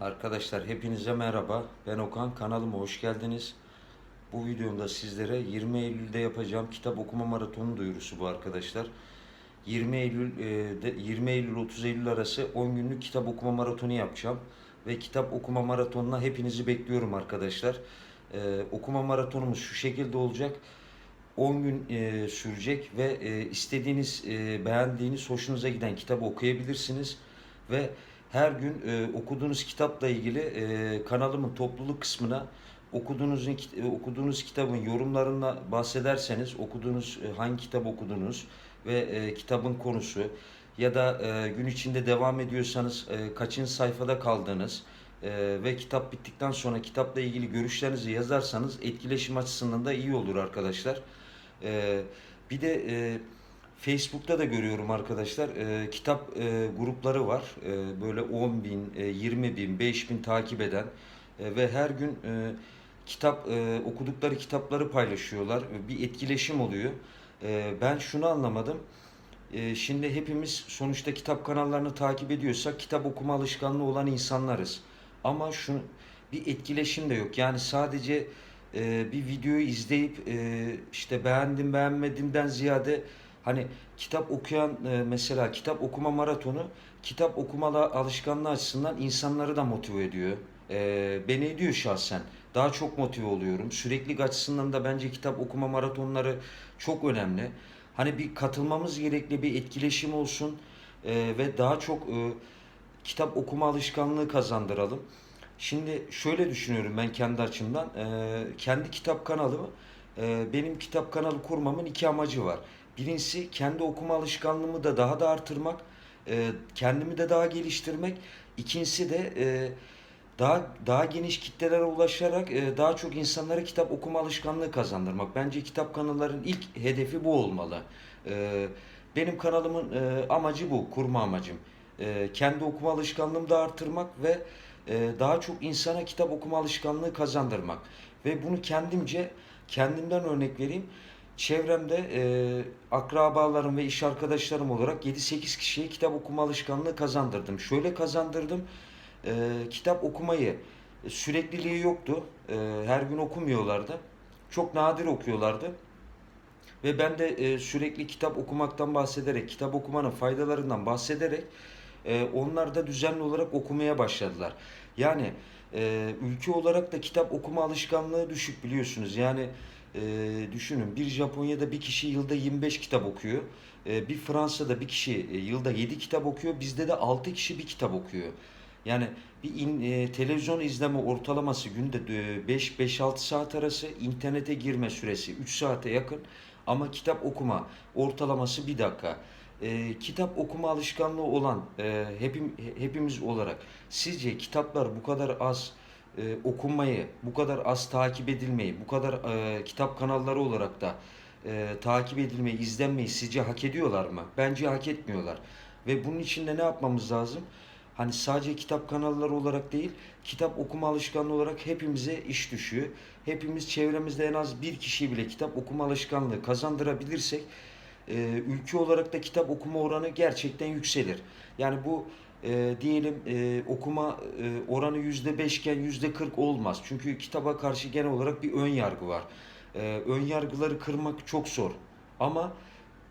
Arkadaşlar hepinize merhaba. Ben Okan. Kanalıma hoş geldiniz. Bu videomda sizlere 20 Eylül'de yapacağım kitap okuma maratonu duyurusu bu arkadaşlar. 20 Eylül e, de- 20 Eylül 30 Eylül arası 10 günlük kitap okuma maratonu yapacağım ve kitap okuma maratonuna hepinizi bekliyorum arkadaşlar. E, okuma maratonumuz şu şekilde olacak. 10 gün e, sürecek ve e, istediğiniz, e, beğendiğiniz, hoşunuza giden kitabı okuyabilirsiniz. Ve her gün e, okuduğunuz kitapla ilgili e, kanalımın topluluk kısmına okuduğunuz e, okuduğunuz kitabın yorumlarına bahsederseniz, okuduğunuz e, hangi kitap okudunuz ve e, kitabın konusu ya da e, gün içinde devam ediyorsanız e, kaçıncı sayfada kaldığınız e, ve kitap bittikten sonra kitapla ilgili görüşlerinizi yazarsanız etkileşim açısından da iyi olur arkadaşlar. E, bir de e, Facebook'ta da görüyorum arkadaşlar e, kitap e, grupları var. E, böyle 10 bin, e, 20 bin, 5 bin takip eden e, ve her gün e, kitap e, okudukları kitapları paylaşıyorlar. Bir etkileşim oluyor. E, ben şunu anlamadım. E, şimdi hepimiz sonuçta kitap kanallarını takip ediyorsak kitap okuma alışkanlığı olan insanlarız. Ama şu bir etkileşim de yok. Yani sadece e, bir videoyu izleyip e, işte beğendim beğenmedimden ziyade hani kitap okuyan e, mesela kitap okuma maratonu kitap okuma alışkanlığı açısından insanları da motive ediyor. E, beni ediyor şahsen. Daha çok motive oluyorum. Süreklilik açısından da bence kitap okuma maratonları çok önemli. Hani bir katılmamız gerekli bir etkileşim olsun e, ve daha çok kitap okuma alışkanlığı kazandıralım. Şimdi şöyle düşünüyorum ben kendi açımdan. Kendi kitap kanalımı, benim kitap kanalı kurmamın iki amacı var. Birincisi kendi okuma alışkanlığımı da daha da artırmak, e, kendimi de daha geliştirmek. İkincisi de e, daha daha geniş kitlelere ulaşarak e, daha çok insanlara kitap okuma alışkanlığı kazandırmak. Bence kitap kanalların ilk hedefi bu olmalı. E, benim kanalımın e, amacı bu, kurma amacım. E, kendi okuma alışkanlığımı da artırmak ve e, daha çok insana kitap okuma alışkanlığı kazandırmak. Ve bunu kendimce, kendimden örnek vereyim. Çevremde e, akrabalarım ve iş arkadaşlarım olarak 7-8 kişiye kitap okuma alışkanlığı kazandırdım. Şöyle kazandırdım. E, kitap okumayı e, sürekliliği yoktu. E, her gün okumuyorlardı. Çok nadir okuyorlardı. Ve ben de e, sürekli kitap okumaktan bahsederek, kitap okumanın faydalarından bahsederek e, onlar da düzenli olarak okumaya başladılar. Yani e, ülke olarak da kitap okuma alışkanlığı düşük biliyorsunuz. Yani e, düşünün bir Japonya'da bir kişi yılda 25 kitap okuyor. E, bir Fransa'da bir kişi e, yılda 7 kitap okuyor. Bizde de 6 kişi bir kitap okuyor. Yani bir in- e, televizyon izleme ortalaması günde 5-5-6 saat arası, internete girme süresi 3 saate yakın ama kitap okuma ortalaması bir dakika. E, kitap okuma alışkanlığı olan e, hepim, hepimiz olarak sizce kitaplar bu kadar az e, okunmayı, bu kadar az takip edilmeyi, bu kadar e, kitap kanalları olarak da e, takip edilmeyi, izlenmeyi sizce hak ediyorlar mı? Bence hak etmiyorlar. Ve bunun için de ne yapmamız lazım? Hani sadece kitap kanalları olarak değil, kitap okuma alışkanlığı olarak hepimize iş düşüyor. Hepimiz çevremizde en az bir kişiyi bile kitap okuma alışkanlığı kazandırabilirsek, e, ülke olarak da kitap okuma oranı gerçekten yükselir. Yani bu e, diyelim e, okuma e, oranı yüzde beş iken yüzde kırk olmaz. Çünkü kitaba karşı genel olarak bir ön yargı var. E, ön yargıları kırmak çok zor. Ama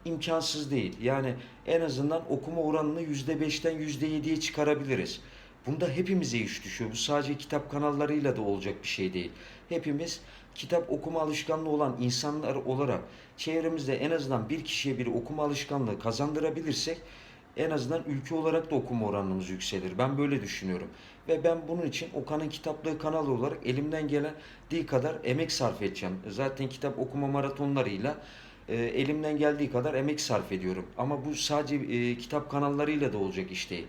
imkansız değil. Yani en azından okuma oranını yüzde beşten yüzde yediye çıkarabiliriz. Bunda hepimize iş düşüyor. Bu sadece kitap kanallarıyla da olacak bir şey değil. Hepimiz kitap okuma alışkanlığı olan insanlar olarak çevremizde en azından bir kişiye bir okuma alışkanlığı kazandırabilirsek en azından ülke olarak da okuma oranımız yükselir. Ben böyle düşünüyorum. Ve ben bunun için Okan'ın kitaplığı kanalı olarak elimden gelen değil kadar emek sarf edeceğim. Zaten kitap okuma maratonlarıyla e, elimden geldiği kadar emek sarf ediyorum. Ama bu sadece e, kitap kanallarıyla da olacak iş değil.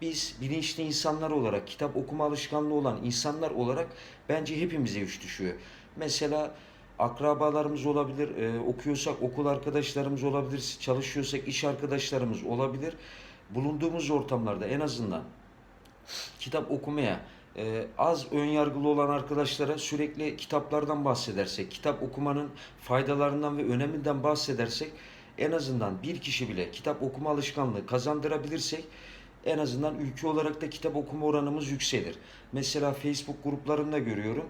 Biz bilinçli insanlar olarak, kitap okuma alışkanlığı olan insanlar olarak bence hepimize iş düşüyor. Mesela akrabalarımız olabilir, e, okuyorsak okul arkadaşlarımız olabilir, çalışıyorsak iş arkadaşlarımız olabilir. Bulunduğumuz ortamlarda en azından kitap okumaya e, az ön yargılı olan arkadaşlara sürekli kitaplardan bahsedersek, kitap okumanın faydalarından ve öneminden bahsedersek en azından bir kişi bile kitap okuma alışkanlığı kazandırabilirsek en azından ülke olarak da kitap okuma oranımız yükselir. Mesela Facebook gruplarında görüyorum.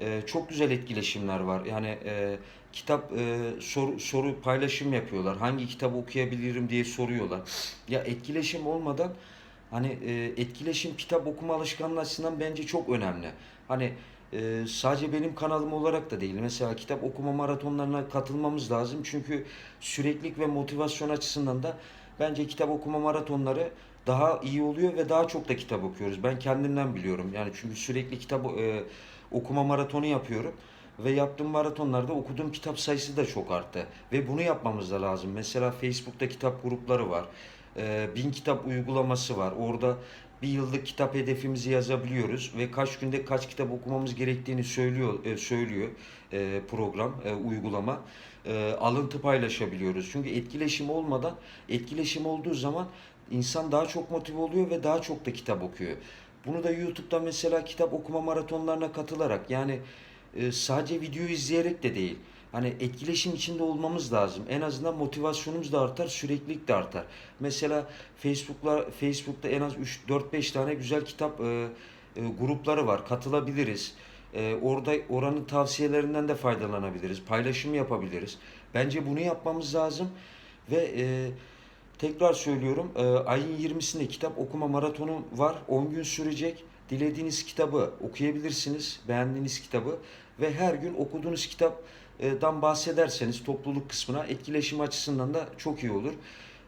E, çok güzel etkileşimler var. Yani e, kitap e, soru, soru paylaşım yapıyorlar. Hangi kitabı okuyabilirim diye soruyorlar. Ya etkileşim olmadan hani e, etkileşim kitap okuma alışkanlığı açısından bence çok önemli. Hani e, sadece benim kanalım olarak da değil. Mesela kitap okuma maratonlarına katılmamız lazım. Çünkü süreklilik ve motivasyon açısından da bence kitap okuma maratonları daha iyi oluyor ve daha çok da kitap okuyoruz. Ben kendimden biliyorum. Yani çünkü sürekli kitap e, okuma maratonu yapıyorum ve yaptığım maratonlarda okuduğum kitap sayısı da çok arttı. Ve bunu yapmamız da lazım. Mesela Facebook'ta kitap grupları var. E, bin kitap uygulaması var. Orada bir yıllık kitap hedefimizi yazabiliyoruz ve kaç günde kaç kitap okumamız gerektiğini söylüyor e, söylüyor e, program, e, uygulama. Alıntı paylaşabiliyoruz. Çünkü etkileşim olmadan, etkileşim olduğu zaman insan daha çok motive oluyor ve daha çok da kitap okuyor. Bunu da YouTube'da mesela kitap okuma maratonlarına katılarak yani sadece video izleyerek de değil. Hani etkileşim içinde olmamız lazım. En azından motivasyonumuz da artar, süreklilik de artar. Mesela Facebook'la Facebook'ta en az 3 4 5 tane güzel kitap e, e, grupları var. Katılabiliriz. E, orada oranın tavsiyelerinden de faydalanabiliriz. Paylaşım yapabiliriz. Bence bunu yapmamız lazım ve e, tekrar söylüyorum e, ayın 20'sinde kitap okuma maratonu var. 10 gün sürecek. Dilediğiniz kitabı okuyabilirsiniz. Beğendiğiniz kitabı ve her gün okuduğunuz kitaptan bahsederseniz topluluk kısmına etkileşim açısından da çok iyi olur.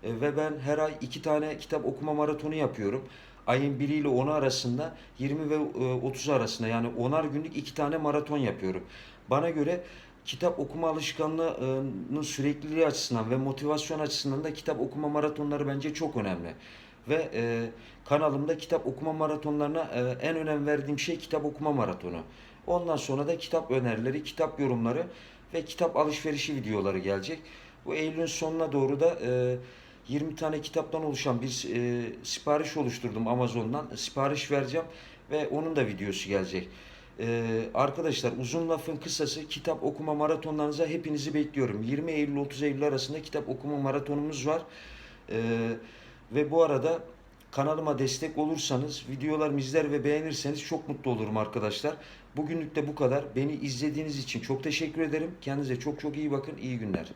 E, Ve ben her ay iki tane kitap okuma maratonu yapıyorum. Ayın 1 ile 10'u arasında 20 ve e, 30 arasında yani 10'ar günlük iki tane maraton yapıyorum. Bana göre kitap okuma alışkanlığının sürekliliği açısından ve motivasyon açısından da kitap okuma maratonları bence çok önemli. Ve e, kanalımda kitap okuma maratonlarına e, en önem verdiğim şey kitap okuma maratonu. Ondan sonra da kitap önerileri, kitap yorumları ve kitap alışverişi videoları gelecek. Bu Eylül'ün sonuna doğru da e, 20 tane kitaptan oluşan bir e, sipariş oluşturdum Amazon'dan. Sipariş vereceğim ve onun da videosu gelecek. E, arkadaşlar uzun lafın kısası kitap okuma maratonlarınıza hepinizi bekliyorum. 20 Eylül 30 Eylül arasında kitap okuma maratonumuz var. E, ve bu arada kanalıma destek olursanız, videolarımı izler ve beğenirseniz çok mutlu olurum arkadaşlar. Bugünlük de bu kadar. Beni izlediğiniz için çok teşekkür ederim. Kendinize çok çok iyi bakın. İyi günler.